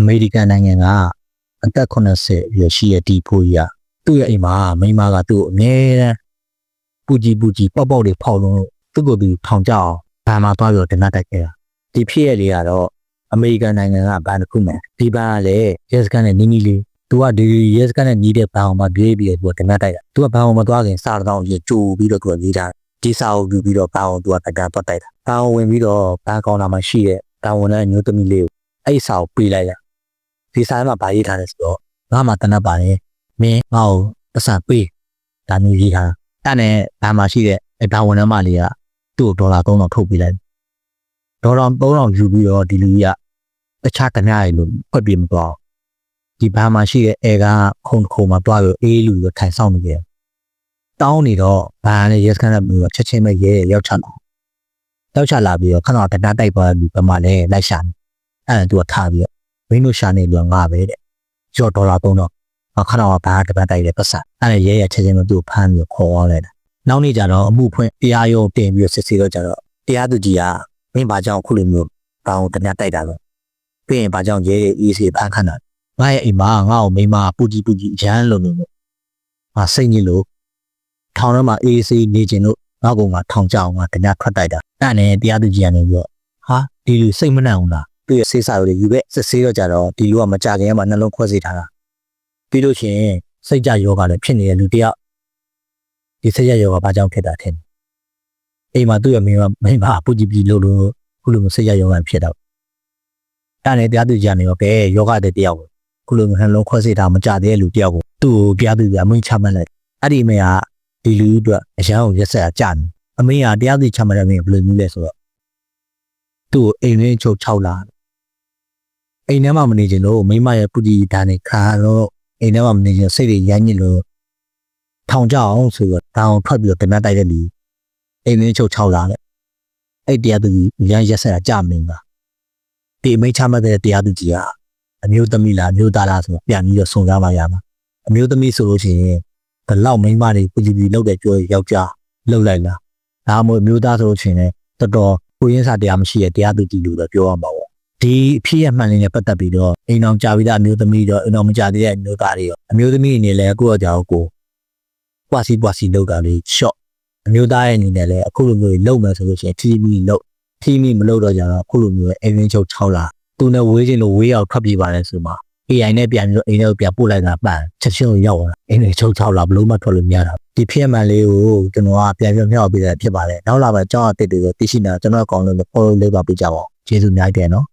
အမေရိကန်နိုင်ငံကအသက်80ရရှိတဲ့ဒီဖိုးကြီးကသူ့ရဲ့အိမ်မှာမိန်းမကသူ့ကိုအမြဲတမ်းပူကြီးပူကြီးပေါက်ပေါက်တွေဖောက်လုံးသူ့ကိုယ်သူထောင်ကြအောင်ဘာမှသွားပြီးတော့တနတ်တိုက်ခဲ့တာဒီဖြစ်ရလေးကတော့အမေရိကန်နိုင်ငံကဘန်တစ်ခုမှာဒီဘန်ကလည်းရဲစခန်းနဲ့နီးနီးလေးသူကဒီရဲစခန်းနဲ့နီးတဲ့ဘန်အောင်မှာပြေးပြီးတော့သူကတနတ်တိုက်တာသူကဘန်အောင်မသွားခင်စားတောင်းကြီးကြိုပြီးတော့သူကရေးထားဒီစာအုပ်ယူပြီးတော့ဘန်အောင်သူကတကန်ပတ်တိုက်တာဘန်အောင်ဝင်ပြီးတော့ဘန်ကောင်လာမှာရှိတဲ့ဘန်ဝင်တဲ့အမျိုးသမီးလေးကိုအဲ့ဒီစာအုပ်ပေးလိုက်တာ ဒီစာထဲမှာဗာရေးထားတယ်ဆိုတော့ငါမှတနတ်ပါတယ်မင်းငါ့ကိုပတ်စံပေးဒါမျိုးရေးထားတာအဲ့နဲ့ဘာမှရှိတဲ့အဲ့ဘန်ဝင်တဲ့မလေးကသူ့ကိုဒေါ်လာ3000ထုတ်ပေးလိုက်ဒေါ်လာ3000ယူပြီးတော့ဒီလူကြီးကတခြားတ냐ရေလို့ဖွက်ပြမသွားဘူးဒီဘာမှရှိတဲ့အဲကခုံခုံမှာတွားပြီးအေးလူကိုထိုင်ဆောင်နေကြတယ်တောင်းနေတော့ဘာနဲ့ရက်စခန်းကမျိုးချက်ချင်းပဲရဲရောက်ချလာရောက်ချလာပြီးတော့ခဏတနာတိုက်သွားပြီးပမာလဲလိုက်ရှာနေအဲ့ဒါသူကထားပြီးတော့ မင်းတို့ရှာနေလို့ငါပဲတဲ့ကျော်ဒေါ်လာ3000ခဏကဘာတပတ်တိုက်တဲ့ပတ်စံအဲ့ဒါရဲရချက်ချင်းမသူ့ဖမ်းပြီးခေါ်သွားလိုက်တာနောက်နေ့ကျတော့အမှုဖွင့်တရားရုံးတင်ပြီးစစ်ဆေးတော့ကျတော့တရားသူကြီးကမင်းဘာကြောင့်ခုလိုမျိုးဘာအောင်တ냐တိုက်တာလဲပြီးရင်ဘာကြောင့်ရဲရဲအေးစေးဖမ်းခန့်တာငါရဲ့အိမ်မှာငါ့ကိုမိမပူကြီးပူကြီးရမ်းလို့လို့ငါစိတ်ညစ်လို့ထောင်ထဲမှာအေးစေးနေခြင်းလို့ငါ့ကောင်ကထောင်ကြအောင်ငါတ냐ထွက်တိုက်တာအဲ့နဲ့တရားသူကြီးကနေပြီးတော့ဟာဒီလူစိတ်မနှံ့ဘူးလား သူရဲ့ဆေးစာတွေယူပဲစစ်ဆေးတော့ကြတော့ဒီလူကမကြခင်ကမှနှလုံးခွဲစေထားတာပြီးလို့ရှိရင်စိတ်ကြယောဂလည်းဖြစ်နေတဲ့လူတယောက်ဒီစိတ်ကြယောဂဘာကြောင့်ဖြစ်တာထင်တယ်အိမ်မှာသူ့ရဲ့မိန်းမမိန်းမပူကြည့်ပြီးလို့လို့ခုလိုမျိုးစိတ်ကြယောဂဖြစ်တော့အဲ့နဲ့တရားသူကြီးကနေရောကဲယောဂတဲ့တယောက်ကိုခုလိုမျိုးနှလုံးခွဲစိတ်တာမကြသေးတဲ့လူတယောက်ကိုသူ့ကိုတရားသူကြီးအမိန့်ချမှတ်လိုက်အဲ့ဒီအမေကဒီလူအတွက်အရန်ကိုရက်ဆက်အကြတယ်အမေကတရားသူကြီးချမှတ်တဲ့မင်းဘယ်လိုမျိုးလဲဆိုတော့သူ့ကိုအိမ်ရင်းချုပ်6လာ အိမ်ထဲမှာမနေချင်လို့မိန်းမရဲ့ပူကြည့်ဒါနေခါတော့အိမ်ထဲမှာမနေချင်စိတ်တွေရိုင်းညစ်လို့ထောင်ကြအောင်ဆိုတော့တောင်ထွက်ပြီးတော့တမတ်တိုက်တဲ့လူအိမ်ရင်းချုပ်6လာတဲ့အဲ့တရားသူကြီးရမ်းရက်ဆက်တာကြမင်းပါဒီမိတ်ချမှတ်တဲ့တရားသူကြီးကအမျိုးသမီးလားအမျိုးသားလားဆိုတော့ပြန်ပြီးတော့စုံစမ်းပါရမှာအမျိုးသမီးဆိုလို့ရှိရင်ဘလောက်မိန်းမတွေပူကြည်ပြီးလောက်တဲ့ပြောယောက်ျားလောက်လိုက်လားဒါမှမဟုတ်အမျိုးသားဆိုလို့ရှိရင်လည်းတော်တော်ကိုရင်းစာတရားမရှိတဲ့တရားသူကြီးလို့တော့ပြောရမှာပေါ့ ဒီအဖြစ်ရမှန်လေးနဲ့ပတ်သက်ပြီးတော့အိမ်အောင်ကြာပြီးသားအမျိုးသမီးတော့အိမ်အောင်မကြာသေးတဲ့အမျိုးသားတွေရောအမျိုးသမီးအနေနဲ့လည်းအခုတော့ကြာကိုပွားစီပွားစီလောက်တာလေး short အမျိုးသားရဲ့အနေနဲ့လည်းအခုလိုမျိုးလောက်မယ်ဆိုလို့ရှိရင်ထီမီလောက်ထီမီမလောက်တော့ကြတော့အခုလိုမျိုးအိမ်ရင်းချုပ်6လာသူနဲ့ဝေးချင်းလို့ဝေးအောင်ထွက်ပြေးပါလဲဆိုမှ AI နဲ့ပြန်ပြီးတော့အိမ်ထဲကိုပြန်ပို့လိုက်တာပန်ချက်ချင်းကိုရောက်လာအိမ်တွေချုပ်6လာဘလို့မှထွက်လို့မရတာဒီဖြစ်မှန်လေးကိုကျွန်တော်ကပြန်ပြမြောက်ပေးတာဖြစ်ပါတယ်နောက်လာပဲအကြောင်းအသစ်တွေကိုသိရှိနေတာကျွန်တော်အကောင်လုံးကို follow လုပ်ပါပေးကြပါဦးကျေးဇူးအများကြီးတင်နော်